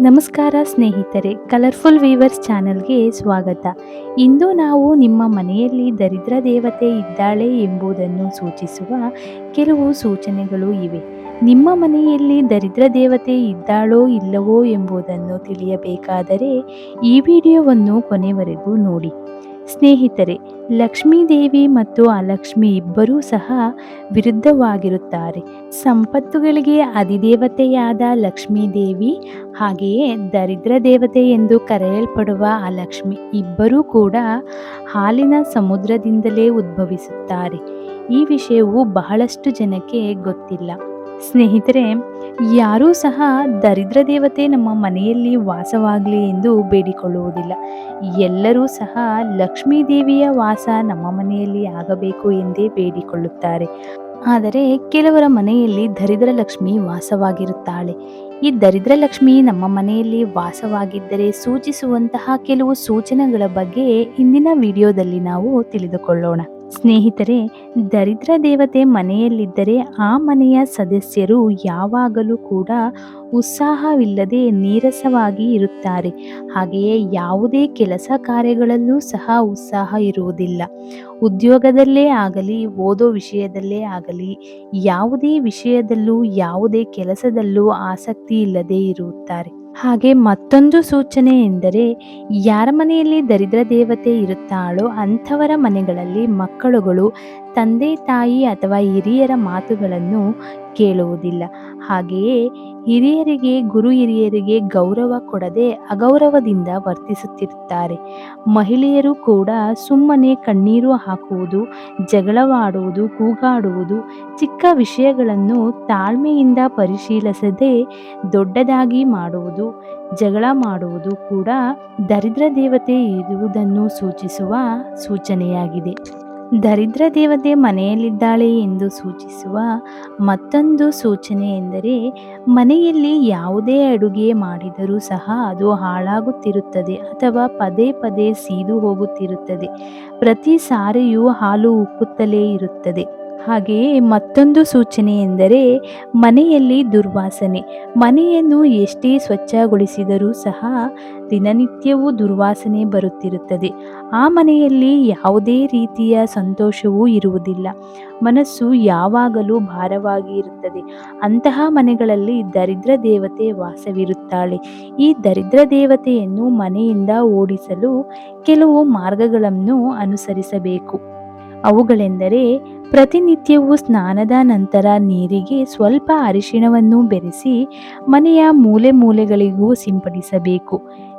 ನಮಸ್ಕಾರ ಸ್ನೇಹಿತರೆ colourful viewers ಚಾನಲ್ಗೆ ಸ್ವಾಗತ. ಇಂದು ನಾವು ನಿಮ್ಮ ಮನೆಯಲ್ಲಿ ದರಿದ್ರ ದೇವತೆ ಇದ್ದಾಳೆ ಎಂಬುದನ್ನು ಸೂಚಿಸುವ ಕೆಲವು ಸೂಚನೆಗಳು ಇವೆ. ನಿಮ್ಮ ಮನೆಯಲ್ಲಿ ದರಿದ್ರ ದೇವತೆ ಇದ್ದಾಳೋ ಇಲ್ಲವೋ ಎಂಬುದನ್ನು ತಿಳಿಯಬೇಕಾದರೆ ಈ ವಿಡಿಯೋವನ್ನು ಕೊನೆವರೆಗೂ ನೋಡಿ. ಸ್ನೇಹಿತರೆ ಲಕ್ಷ್ಮೀದೇವಿ ಮತ್ತು ಅಲಕ್ಷ್ಮಿ ಇಬ್ಬರೂ ಸಹ ವಿರುದ್ಧವಾಗಿರುತ್ತಾರೆ. ಸಂಪತ್ತುಗಳಿಗೆ ಅಧಿದೇವತೆಯಾದ ಲಕ್ಷ್ಮೀದೇವಿ ಹಾಗೆಯೇ ದರಿದ್ರ ದೇವತೆ ಎಂದು ಕರೆಯಲ್ಪಡುವ ಅಲಕ್ಷ್ಮಿ ಇಬ್ಬರೂ ಕೂಡ ಹಾಲಿನ ಸಮುದ್ರದಿಂದಲೇ ಉದ್ಭವಿಸುತ್ತಾರೆ. ಈ ವಿಷಯವು ಬಹಳಷ್ಟು ಜನಕ್ಕೆ ಗೊತ್ತಿಲ್ಲ. ಸ್ನೇಹಿತರೆ ಯಾರೂ ಸಹ ದರಿದ್ರ ದೇವತೆ ನಮ್ಮ ಮನೆಯಲ್ಲಿ ವಾಸವಾಗಲಿ ಎಂದು ಬೇಡಿಕೊಳ್ಳುವುದಿಲ್ಲ. ಎಲ್ಲರೂ ಸಹ ಲಕ್ಷ್ಮೀ ದೇವಿಯ ವಾಸ ನಮ್ಮ ಮನೆಯಲ್ಲಿ ಆಗಬೇಕು ಎಂದೇ ಬೇಡಿಕೊಳ್ಳುತ್ತಾರೆ. ಆದರೆ ಕೆಲವರ ಮನೆಯಲ್ಲಿ ದರಿದ್ರ ಲಕ್ಷ್ಮಿ ವಾಸವಾಗಿರುತ್ತಾಳೆ. ಈ ದರಿದ್ರ ಲಕ್ಷ್ಮಿ ನಮ್ಮ ಮನೆಯಲ್ಲಿ ವಾಸವಾಗಿದ್ದರೆ ಸೂಚಿಸುವಂತಹ ಕೆಲವು ಸೂಚನೆಗಳ ಬಗ್ಗೆ ಇಂದಿನ ವಿಡಿಯೋದಲ್ಲಿ ನಾವು ತಿಳಿದುಕೊಳ್ಳೋಣ. ಸ್ನೇಹಿತರೆ, ದರಿದ್ರ ದೇವತೆ ಮನೆಯಲ್ಲಿದ್ದರೆ ಆ ಮನೆಯ ಸದಸ್ಯರು ಯಾವಾಗಲೂ ಕೂಡ ಉತ್ಸಾಹವಿಲ್ಲದೆ ನೀರಸವಾಗಿ ಇರುತ್ತಾರೆ. ಹಾಗೆಯೇ ಯಾವುದೇ ಕೆಲಸ ಕಾರ್ಯಗಳಲ್ಲೂ ಸಹ ಉತ್ಸಾಹ ಇರುವುದಿಲ್ಲ. ಉದ್ಯೋಗದಲ್ಲೇ ಆಗಲಿ, ಓದೋ ವಿಷಯದಲ್ಲೇ ಆಗಲಿ, ಯಾವುದೇ ವಿಷಯದಲ್ಲೂ, ಯಾವುದೇ ಕೆಲಸದಲ್ಲೂ ಆಸಕ್ತಿ ಇಲ್ಲದೆ ಇರುತ್ತಾರೆ. ಹಾಗೆ ಮತ್ತೊಂದು ಸೂಚನೆ ಎಂದರೆ, ಯಾರ ಮನೆಯಲ್ಲಿ ದರಿದ್ರ ದೇವತೆ ಇರುತ್ತಾಳೋ ಅಂಥವರ ಮನೆಗಳಲ್ಲಿ ಮಕ್ಕಳುಗಳು ತಂದೆ, ತಾಯಿ ಅಥವಾ ಹಿರಿಯರ ಮಾತುಗಳನ್ನು ಕೇಳುವುದಿಲ್ಲ. ಹಾಗೆಯೇ ಹಿರಿಯರಿಗೆ, ಗುರು ಹಿರಿಯರಿಗೆ ಗೌರವ ಕೊಡದೆ ಅಗೌರವದಿಂದ ವರ್ತಿಸುತ್ತಿರುತ್ತಾರೆ. ಮಹಿಳೆಯರು ಕೂಡ ಸುಮ್ಮನೆ ಕಣ್ಣೀರು ಹಾಕುವುದು, ಜಗಳವಾಡುವುದು, ಕೂಗಾಡುವುದು, ಚಿಕ್ಕ ವಿಷಯಗಳನ್ನು ತಾಳ್ಮೆಯಿಂದ ಪರಿಶೀಲಿಸದೆ ದೊಡ್ಡದಾಗಿ ಮಾಡುವುದು, ಜಗಳ ಮಾಡುವುದು ಕೂಡ ದರಿದ್ರ ದೇವತೆ ಇರುವುದನ್ನು ಸೂಚಿಸುವ ಸೂಚನೆಯಾಗಿದೆ. ದರಿದ್ರ ದೇವತೆ ಮನೆಯಲ್ಲಿದ್ದಾಳೆ ಎಂದು ಸೂಚಿಸುವ ಮತ್ತೊಂದು ಸೂಚನೆ ಎಂದರೆ, ಮನೆಯಲ್ಲಿ ಯಾವುದೇ ಅಡುಗೆ ಮಾಡಿದರೂ ಸಹ ಅದು ಹಾಳಾಗುತ್ತಿರುತ್ತದೆ ಅಥವಾ ಪದೇ ಪದೇ ಸೀದು ಹೋಗುತ್ತಿರುತ್ತದೆ. ಪ್ರತಿ ಸಾರಿಯೂ ಹಾಲು ಉಕ್ಕುತ್ತಲೇ ಇರುತ್ತದೆ. ಹಾಗೆಯೇ ಮತ್ತೊಂದು ಸೂಚನೆ ಎಂದರೆ ಮನೆಯಲ್ಲಿ ದುರ್ವಾಸನೆ. ಮನೆಯನ್ನು ಎಷ್ಟೇ ಸ್ವಚ್ಛಗೊಳಿಸಿದರೂ ಸಹ ದಿನನಿತ್ಯವೂ ದುರ್ವಾಸನೆ ಬರುತ್ತಿರುತ್ತದೆ. ಆ ಮನೆಯಲ್ಲಿ ಯಾವುದೇ ರೀತಿಯ ಸಂತೋಷವೂ ಇರುವುದಿಲ್ಲ. ಮನಸ್ಸು ಯಾವಾಗಲೂ ಭಾರವಾಗಿ ಇರುತ್ತದೆ. ಅಂತಹ ಮನೆಗಳಲ್ಲಿ ದರಿದ್ರ ದೇವತೆ ವಾಸವಿರುತ್ತಾಳೆ. ಈ ದರಿದ್ರ ದೇವತೆಯನ್ನು ಮನೆಯಿಂದ ಓಡಿಸಲು ಕೆಲವು ಮಾರ್ಗಗಳನ್ನು ಅನುಸರಿಸಬೇಕು. ಅವುಗಳೆಂದರೆ ಪ್ರತಿನಿತ್ಯವೂ ಸ್ನಾನದ ನಂತರ ನೀರಿಗೆ ಸ್ವಲ್ಪ ಅರಿಶಿಣವನ್ನು ಬೆರೆಸಿ ಮನೆಯ ಮೂಲೆ ಮೂಲೆಗಳಿಗೂ ಸಿಂಪಡಿಸಬೇಕು.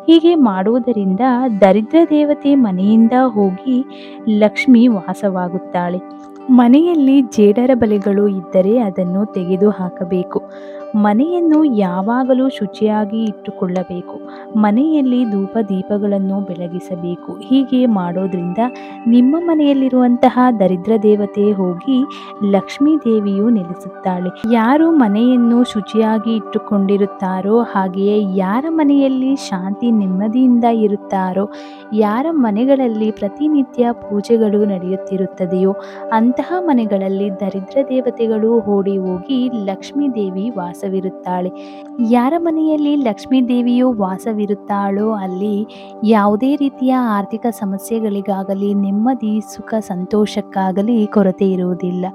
ಹೀಗೆ ಮಾಡುವುದರಿಂದ ದರಿದ್ರ ದೇವತೆ ಮನೆಯಿಂದ ಹೋಗಿ ಲಕ್ಷ್ಮಿ ವಾಸವಾಗುತ್ತಾಳೆ. ಮನೆಯಲ್ಲಿ ಜೇಡರ ಬಲೆಗಳು ಇದ್ದರೆ ಅದನ್ನು ತೆಗೆದು ಹಾಕಬೇಕು ಮನೆಯನ್ನು ಯಾವಾಗಲೂ ಶುಚಿಯಾಗಿ ಇಟ್ಟುಕೊಳ್ಳಬೇಕು. ಮನೆಯಲ್ಲಿ ಧೂಪ ದೀಪಗಳನ್ನು ಬೆಳಗಿಸಬೇಕು. ಹೀಗೆ ಮಾಡೋದ್ರಿಂದ ನಿಮ್ಮ ಮನೆಯಲ್ಲಿರುವಂತಹ ದರಿದ್ರ ದೇವತೆ ಹೋಗಿ ಲಕ್ಷ್ಮೀ ದೇವಿಯು ನೆಲೆಸುತ್ತಾಳೆ. ಯಾರು ಮನೆಯನ್ನು ಶುಚಿಯಾಗಿ ಇಟ್ಟುಕೊಂಡಿರುತ್ತಾರೋ, ಹಾಗೆಯೇ ಯಾರ ಮನೆಯಲ್ಲಿ ಶಾಂತಿ ನೆಮ್ಮದಿಯಿಂದ ಇರುತ್ತಾರೋ, ಯಾರ ಮನೆಗಳಲ್ಲಿ ಪ್ರತಿನಿತ್ಯ ಪೂಜೆಗಳು ನಡೆಯುತ್ತಿರುತ್ತದೆಯೋ, ಅಂತಹ ಮನೆಗಳಲ್ಲಿ ದರಿದ್ರ ದೇವತೆಗಳು ಓಡಿ ಹೋಗಿ ಲಕ್ಷ್ಮೀ ದೇವಿ ವಾಸವಿರುತ್ತಾಳೆ. ಯಾರ ಮನೆಯಲ್ಲಿ ಲಕ್ಷ್ಮೀ ದೇವಿಯು ವಾಸವಿರುತ್ತಾಳೋ ಅಲ್ಲಿ ಯಾವುದೇ ರೀತಿಯ ಆರ್ಥಿಕ ಸಮಸ್ಯೆಗಳಿಗಾಗಲಿ, ನೆಮ್ಮದಿ, ಸುಖ, ಸಂತೋಷಕ್ಕಾಗಲಿ ಕೊರತೆ ಇರುವುದಿಲ್ಲ.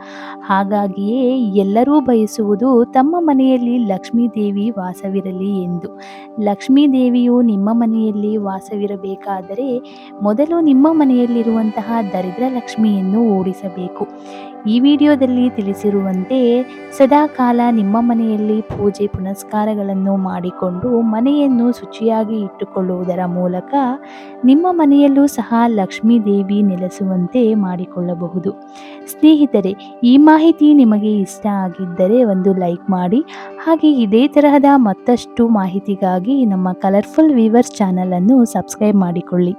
ಹಾಗಾಗಿಯೇ ಎಲ್ಲರೂ ಬಯಸುವುದು ತಮ್ಮ ಮನೆಯಲ್ಲಿ ಲಕ್ಷ್ಮೀ ದೇವಿ ವಾಸವಿರಲಿ ಎಂದು. ಲಕ್ಷ್ಮೀ ದೇವಿಯು ನಿಮ್ಮ ಮನೆಯಲ್ಲಿ ವಾಸವಿರಬೇಕಾದರೆ ಮೊದಲು ನಿಮ್ಮ ಮನೆಯಲ್ಲಿರುವಂತಹ ದರಿದ್ರ ಲಕ್ಷ್ಮಿಯನ್ನು ಓಡಿಸಬೇಕು. ಈ ವಿಡಿಯೋದಲ್ಲಿ ತಿಳಿಸಿರುವಂತೆ ಸದಾಕಾಲ ನಿಮ್ಮ ಮನೆಯಲ್ಲಿ ಪೂಜೆ ಪುನಸ್ಕಾರಗಳನ್ನು ಮಾಡಿಕೊಂಡು ಮನೆಯನ್ನು ಶುಚಿಯಾಗಿ ಇಟ್ಟುಕೊಳ್ಳುವುದರ ಮೂಲಕ ನಿಮ್ಮ ಮನೆಯಲ್ಲೂ ಸಹ ಲಕ್ಷ್ಮೀ ದೇವಿ ನೆಲೆಸುವಂತೆ ಮಾಡಿಕೊಳ್ಳಬಹುದು. ಸ್ನೇಹಿತರೆ, ಈ ಮಾಹಿತಿ ನಿಮಗೆ ಇಷ್ಟ ಆಗಿದ್ದರೆ ಒಂದು ಲೈಕ್ ಮಾಡಿ, ಹಾಗೆ ಇದೇ ತರಹದ ಮತ್ತಷ್ಟು ಮಾಹಿತಿಗಾಗಿ ನಮ್ಮ ಕಲರ್ಫುಲ್ ವೀವರ್ಸ್ ಚಾನಲನ್ನು ಸಬ್ಸ್ಕ್ರೈಬ್ ಮಾಡಿಕೊಳ್ಳಿ.